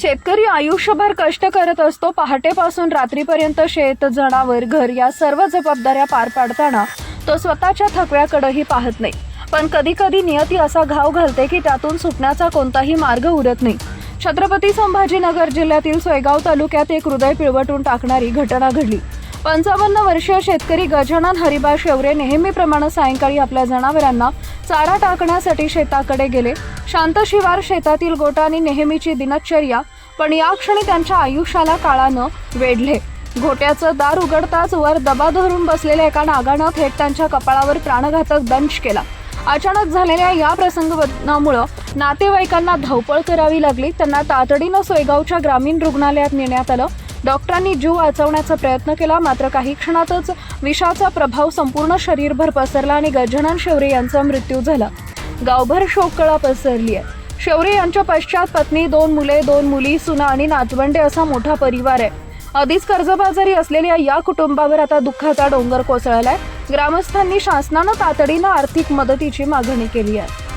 शेतकरी आयुष्यभर कष्ट करत असतो. पहाटेपासून रात्रीपर्यंत शेत जनावर घर या सर्व जबाबदाऱ्या पार पाडताना तो स्वतःच्या थकव्याकडेही पाहत नाही. पण कधी कधी नियती असा घाव घालते की त्यातून सुटण्याचा कोणताही मार्ग उरत नाही. छत्रपती संभाजीनगर जिल्ह्यातील सोयगाव तालुक्यात एक हृदय पिळवटून टाकणारी घटना घडली. पंचावन्न वर्षीय शेतकरी गजानन हरिबा शेवरे नेहमीप्रमाणे सायंकाळी आपल्या जनावरांना चारा टाकण्यासाठी शेताकडे गेले. शांत शिवार शेतातील गोटाने नेहमीची दिनचर्या पण या क्षणी त्यांच्या आयुष्याला काळानं वेढले. घोट्याचं दार उघडताच वर दबा धरून बसलेल्या एका नागानं थेट त्यांच्या कपाळावर प्राणघातक दंश केला. अचानक झालेल्या या प्रसंगवनामुळं नातेवाईकांना धावपळ करावी लागली. त्यांना तातडीनं सोयगावच्या ग्रामीण रुग्णालयात नेण्यात आलं. डॉक्टरांनी जीव वाचवण्याचा प्रयत्न केला मात्र काही क्षणातच विषाचा प्रभाव संपूर्ण शरीरभर पसरला आणि गजानन शेवरे यांचा मृत्यू झाला. गावभर शोककळा पसरली आहे. शौर्य यांच्या पश्चात पत्नी दोन मुले दोन मुली सुना आणि नातवंडे असा मोठा परिवार आहे. आधीच कर्जबाजारी असलेल्या या कुटुंबावर आता दुःखाचा डोंगर कोसळलाय. ग्रामस्थांनी शासनानं तातडीनं आर्थिक मदतीची मागणी केली आहे.